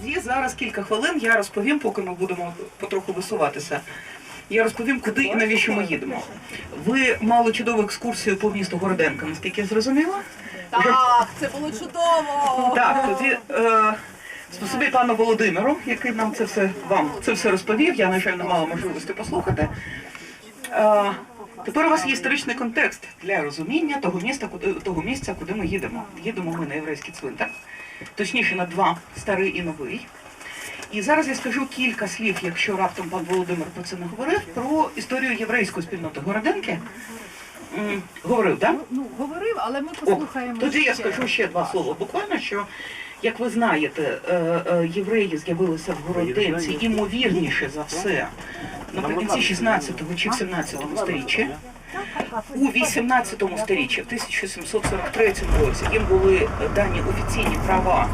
Тоді зараз кілька хвилин я розповім, поки ми будемо потроху висуватися. Я розповім, куди і навіщо ми їдемо. Ви мали чудову екскурсію по місту Городенка, наскільки я зрозуміла? Так, це було чудово. Так, тоді е, спасибі пану Володимиру, який нам це все вам це все розповів. Я, на жаль, не мала можливості послухати. Е, тепер у вас є історичний контекст для розуміння того міста, куди того місця, куди ми їдемо. Їдемо ми на єврейський цвинтар, точніше на два старий і новий. І зараз я скажу кілька слів, якщо раптом пан Володимир про це не говорив, про історію єврейської спільноти Городенки. Говорив, так? Ну, говорив, але ми О, послухаємо. тоді я скажу ще два слова. Буквально, що, як ви знаєте, е, е, євреї з'явилися в Городенці імовірніше за все наприкінці 16 чи в 17 сторіччі. У 18 сторіччі, в 1743 році, їм були дані офіційні права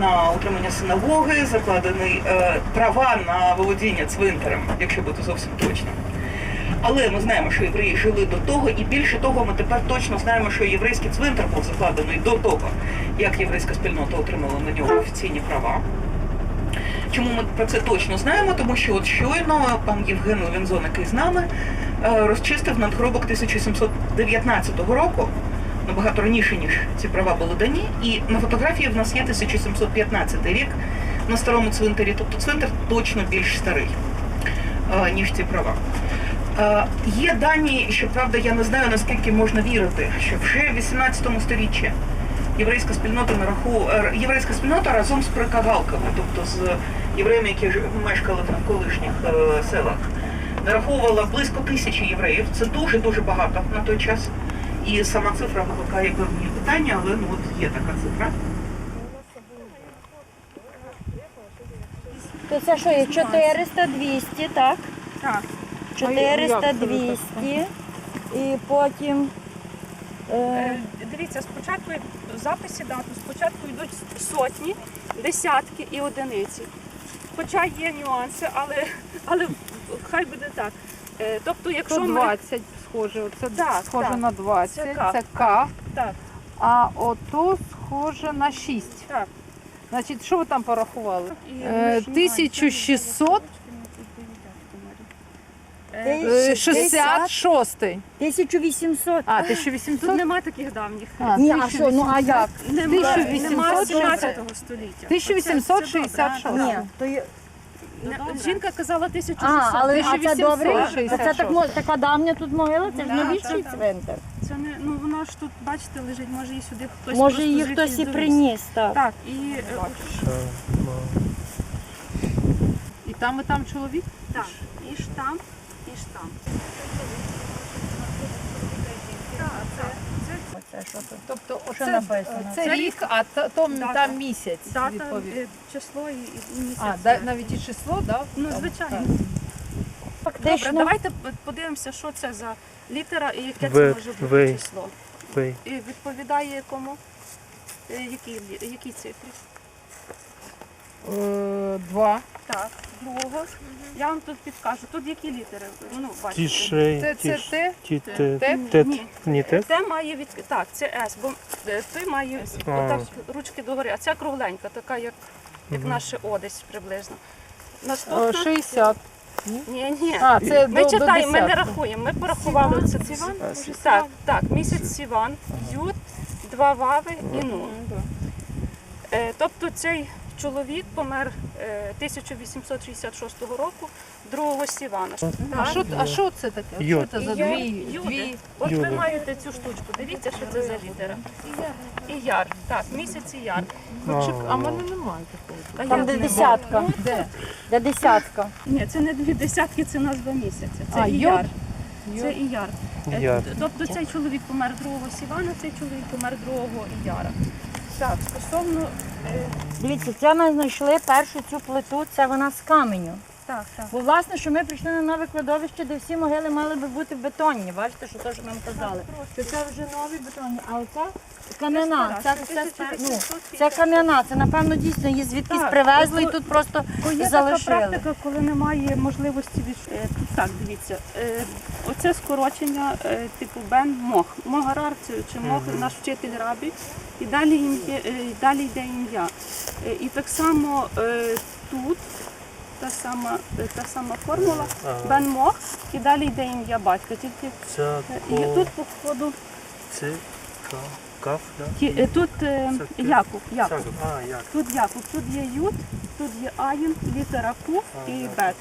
на утримання синагоги, закладені е, права на володіння цвинтарем, якщо бути зовсім точним. Але ми знаємо, що євреї жили до того, і більше того, ми тепер точно знаємо, що єврейський цвинтар був закладений до того, як єврейська спільнота отримала на нього офіційні права. Чому ми про це точно знаємо? Тому що от щойно пан Євген Левінзон, який з нами, е, розчистив надгробок 1719 року, набагато раніше, ніж ці права були дані. І на фотографії в нас є 1715 рік на старому цвинтарі. Тобто цвинтар точно більш старий, е, ніж ці права. Е, Є дані, щоправда, я не знаю наскільки можна вірити, що вже в 18 сторіччі єврейська спільнота нараху... єврейська спільнота разом з прикавалками, тобто з євреями, які мешкали в навколишніх е, селах, нараховувала близько тисячі євреїв. Це дуже дуже багато на той час. І сама цифра викликає певні питання, але ну от є така цифра. То це що є 400, 200, так? Так. 400, 200. І потім е, Е, Дивіться, спочатку в записі дату, спочатку йдуть сотні, десятки і одиниці. Хоча є нюанси, але, але хай буде так. Е, Тобто, якщо 120 ми 20 схоже, це Так, схоже так. на 20, Це це К. Так, а ото схоже на 6. так. Значить, що ви там порахували? І Е, між- 1600, Е, е, 66. 1800. А, Тут 1800? нема таких давніх. А, Ні, а що, ну а як? Нема, 1860. нема 17 століття. 1866. Ні, то є... Не- Жінка казала 1600. А, але а це добре? Це так мо- така давня тут могила, це ж Да, новіший цвинтар. Це не, ну воно ж тут, бачите, лежить, може її сюди хтось Може просто її хтось і довіз. приніс, так. Так, і е, І там, і там чоловік? Так, і штамп, штамп. Що тут? Тобто Що написано? це Це рік, а та- там, Дата. там місяць Дата, відповідь. е, число і, і місяць. А, да, навіть і число, да? Ну, Там, звичайно. так. Добре, Фактично, давайте подивимося, що це за літера і яке Ви- це може бути ви. число. Ви. І відповідає якому? Е, Якій, лі- якій цифрі? Е, Два. Так, другого. Я вам тут підкажу. Тут які літери? Ну, бачите. Це, це те? ті- Те? те- Те? те- Ні. Ні, те? Це має від... Так, це С, бо е, той має А. отак ручки догори, а ця кругленька, така як, як наше О десь приблизно. Е, Наступна. 60. Ні, ні. А, це Ми до, до читаємо, ми не 10. рахуємо. Ми порахували це. Так, так, місяць Сіван, Ют, два вави і ну. Е, тобто цей чоловік помер е, 1866 року, 2 Сівана. А що, а що це таке? Що це за дві? Дві? От ви маєте цю штучку. Дивіться, що це за літера. І яр. Так, місяць і яр. А в мене немає такого. Там де десятка. Де? Де десятка. Ні, це не дві десятки, це назва місяця. Це А, і яр. Це і яр. Е, Тобто цей чоловік помер 2 Сівана, цей чоловік помер 2 Яра. Так, стосовно. е, Дивіться, це ми знайшли першу цю плиту, це вона з каменю. Так, так. Бо власне, що ми прийшли на нове кладовище, де всі могили мали би бути бетонні. Бачите, що те, що нам казали. Що це вже нові бетонні. А оця кам'яна. Це, це, це, ну, це кам'яна. Це напевно дійсно її звідкись Так, привезли і тут просто Бо є така залишили. практика, коли немає можливості від Е, тут так, дивіться. е, Оце скорочення е, типу Бен Мох. Могарар це- чи Мох, наш вчитель рабі. І далі ім'я, е, і далі йде ім'я. Е, І так само е, тут та сама, е, та сама формула Бен Мох, і далі йде ім'я батька. Тільки е, і тут походу це ка- каф, да? ті- е, тут е, Це Якуб. Якуб. А, як? Тут Якуб, тут є Ют, тут є Аїн, літера Ку А, і як. Бет.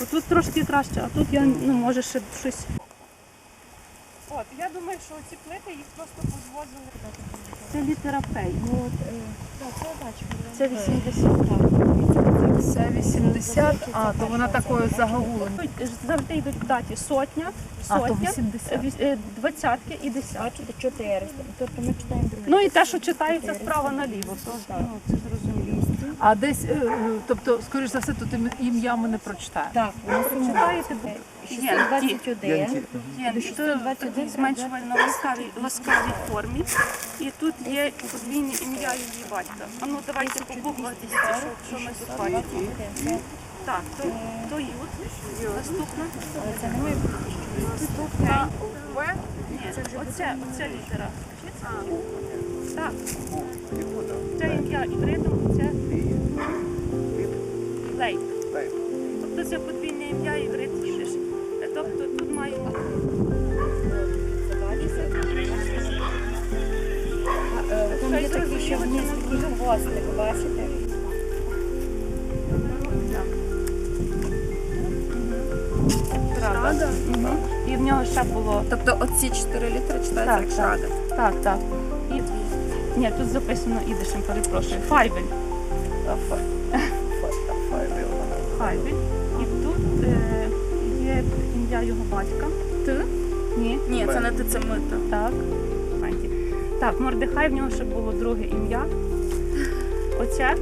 А. Тут трошки краще, а тут я ну, може ще щось. От, я думаю, що ці плити їх просто позвозили. Це літера Пей. Це 80. Це 80, а, то вона такою загогулена. Завжди йдуть даті сотня, А, то сотня, 80. е, віс- е, двадцятки і десятки. Бачите, 400. Тобто ми читаємо. Ну і те, що читається справа наліво, то ну, це зрозуміло. А десь, е, е, тобто, скоріш за все, тут ім- ім'я ми не прочитаємо. Так, воно сумує. Читаєте? 621. Є зменшувально ласкавій, ласкавій формі. І тут є подвійне ім'я її батька. А ну давайте погуглитися, що, що ми тут бачимо. Так, то, то Ют. Наступна. Це не має бути. Наступна. Ні, оце, оце літера. Так. Це ім'я івритом, це Лейб. Тобто це подвійне ім'я іврит їдиш. Е, Тобто тут маємо Там є такі, що вниз такий хвостик, бачите? Правда. І в нього ще було. Тобто оці 4 літри читаються як шрада. Так, так. І... Ні, тут записано ідишем, перепрошую. Файвель. Файвель. І тут е, є ім'я його батька. Т? Ні. Ні, це не ти, це ми. Так. Так, Мордехай в нього ще було друге ім'я. Оце?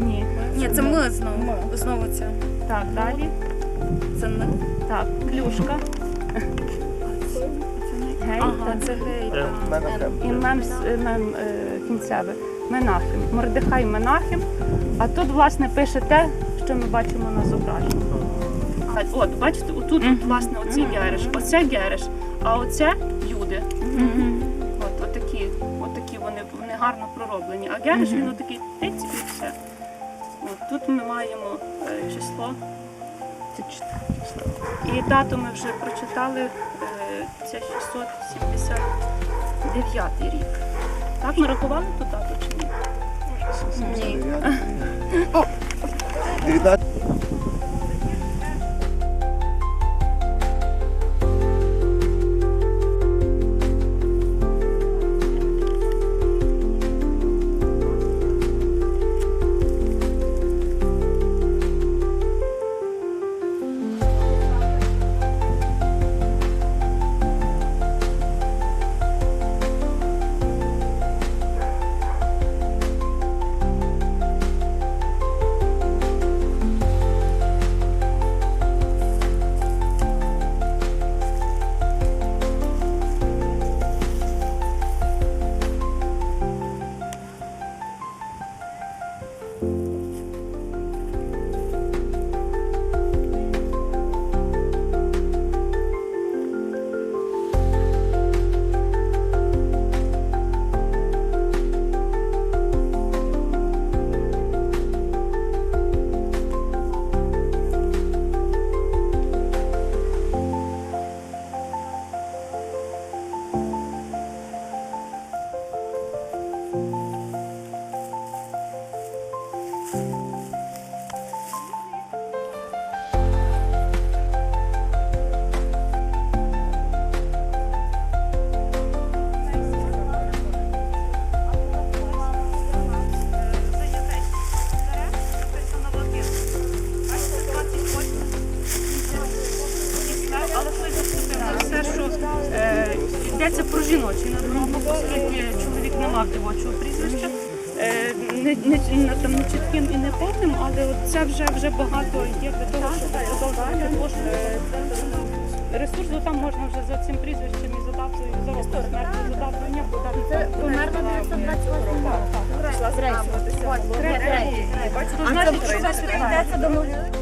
Ні. Ні, це ми знову. Знову це. Так, далі. Це не. Так, клюшка. Гей, Ага, це гей. Е, прям. І мем, е, мем е, кінцеве. Менахим. Мордехай Менахим. А тут, власне, пише те, що ми бачимо на зображенні. От, бачите, отут, от, власне, оцей гереш. Оце гереш, а оце юди. От, отакі, отакі вони, вони гарно пророблені. А гереш він отакий тиць і все. От, тут ми маємо е, число. Це чотири числа. І дату ми вже прочитали. Е, це 679 рік. Так, ми рахували ту дату чи ні? Ні. все, що е, йдеться про жіночий надгробок, оскільки чоловік не мав дівочого прізвища. Е, не, не, не, там, не чітким і не повним, але от це вже, вже багато є для того, також е, ресурс, бо там можна вже за цим прізвищем і за датою заробу смерті, за датою ні, бо померла 928 пішла зрейсуватися. А це що йдеться до могили?